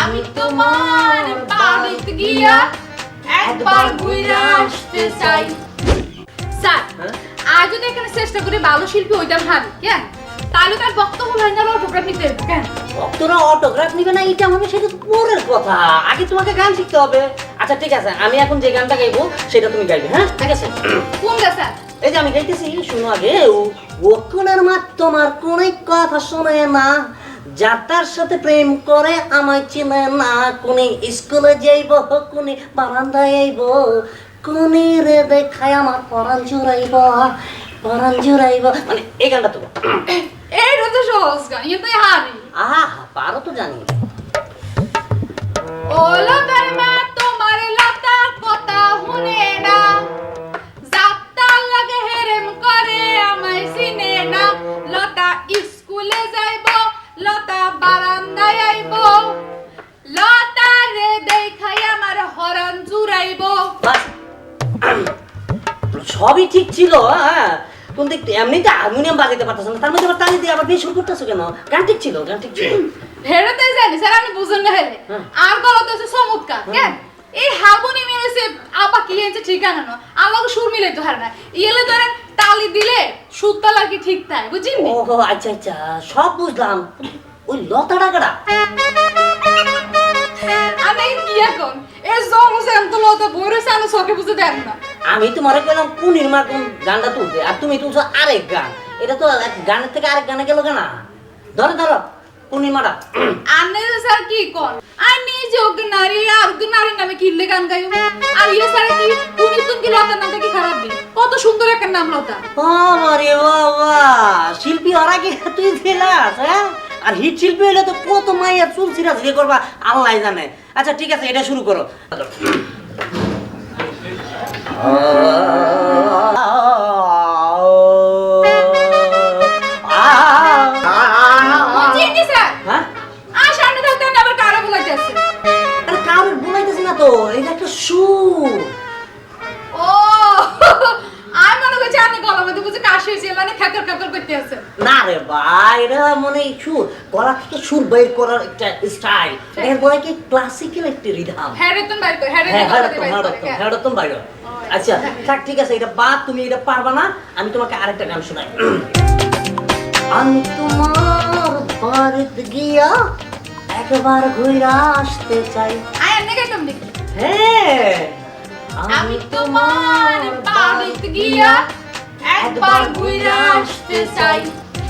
আমি তোমার বাড়িতে গিয়া একবার ঘুরে আসতে চাই। স্যার হ্যাঁ? আজ যদি এখানে চেষ্টা করে ভালো শিল্পী হইতাম ভাবি কেন তাহলে তার বক্তব্য অটোগ্রাফ নিতে হবে, কেন তোরা অটোগ্রাফ নিবে না এটা হবে সেটা তো পরের কথা। আগে তোমাকে গান শিখতে হবে। আচ্ছা ঠিক আছে আমি এখন যে গানটা গাইবো সেটা তুমি গাইবে হ্যাঁ? ঠিক আছে? কোন গা স্যার? এই যে আমি গাইতেছি শুনো আগে ও- কোনের মা তোমার কোন কথা শোনে না। যার তার সাথে প্রেম করে আমায় চিনে না কোনে স্কুলে যাইব কোনে বারান্দায় আইব কোনে রে দেখায় আমার পরাণ জুড়াইব পরাণ জুড়াইব। মানে এই গানটা তো এইটা তো সহজ গান ইয়ে তো হারি। আহা পারো তো জানি। ও লতা বারান্দায় আইব। লতা রে দেখাই আমার হরণ জুড়াইব। সবই ঠিক ছিল হ্যাঁ। কিন্তু এমনিতে হারমোনিয়াম বাজাতে পারতেছ না তার মধ্যে আবার তালি দিয়ে আবার বেশ শুরু করতেছো কেন? গান ঠিক ছিল গান ঠিক ছিল। হেরে জানি স্যার আমি বুঝুন না হেলে হ্যাঁ। আর গলা তো চমৎকার কেন? এই হাবুনি মেরেছে আপা কি এনেছে ঠিকানা না? আমাকে সুর মিলে তো হারে না। ইয়েলে ধরেন তালি দিলে তাল আর ঠিক তাই বুঝিনি ওহো আচ্ছা আচ্ছা সব বুঝলাম। ওই লতা ডাকাটা আমি কি এখন? এই জমছে আমি তো লতা বইরে সামনে চোখে বুঝে দেন না। আমি তোমারে কইলাম পুনির মা কোন গানটা তুলতে আর তুমি তুলছো আরেক গান। এটা তো এক গানের থেকে আরেক গানে গেল কেনা? ধরো ধরো পূর্ণিমাটা আনে স্যার কি কর আর নিজে ওকে নারী আর ওকে নারী নামে গান গাইও আর ইয়ে স্যার কি? কি লতার নামটা কি খারাপ দিন কত সুন্দর একটা নাম লতা। বাবারে বাবা শিল্পী ওরা কি তুই ছিলাস হ্যাঁ? আর হিট শিল্পী হলে তো কত মাইয়া চুল সিরাজ রে করবা আল্লাহ জানে। আচ্ছা ঠিক আছে এটা শুরু করো। হ্যাঁ? কারোর বলাইতেছি না তো এটা একটা সুর বুঝে কাশি হয়েছে মানে খেকর খেকর করতে আছে। না রে ভাই এটা মানে সুর গলা থেকে সুর বের করার একটা স্টাইল এর বলে কি ক্লাসিক্যাল একটা রিধাম বাইর করে হ্যাঁ হ্যাঁ বাইর করে হ্যাঁ আচ্ছা থাক ঠিক আছে এটা বাদ তুমি এটা পারবা না আমি তোমাকে আরেকটা গান শোনাই। আমি তোমার বাড়িতে গিয়া একবার ঘুরে আসতে চাই। আয় এনে গাইতাম দেখি হ্যাঁ। আমি তোমার বাড়িতে গিয়া একবার ঘুরে আসতে চাই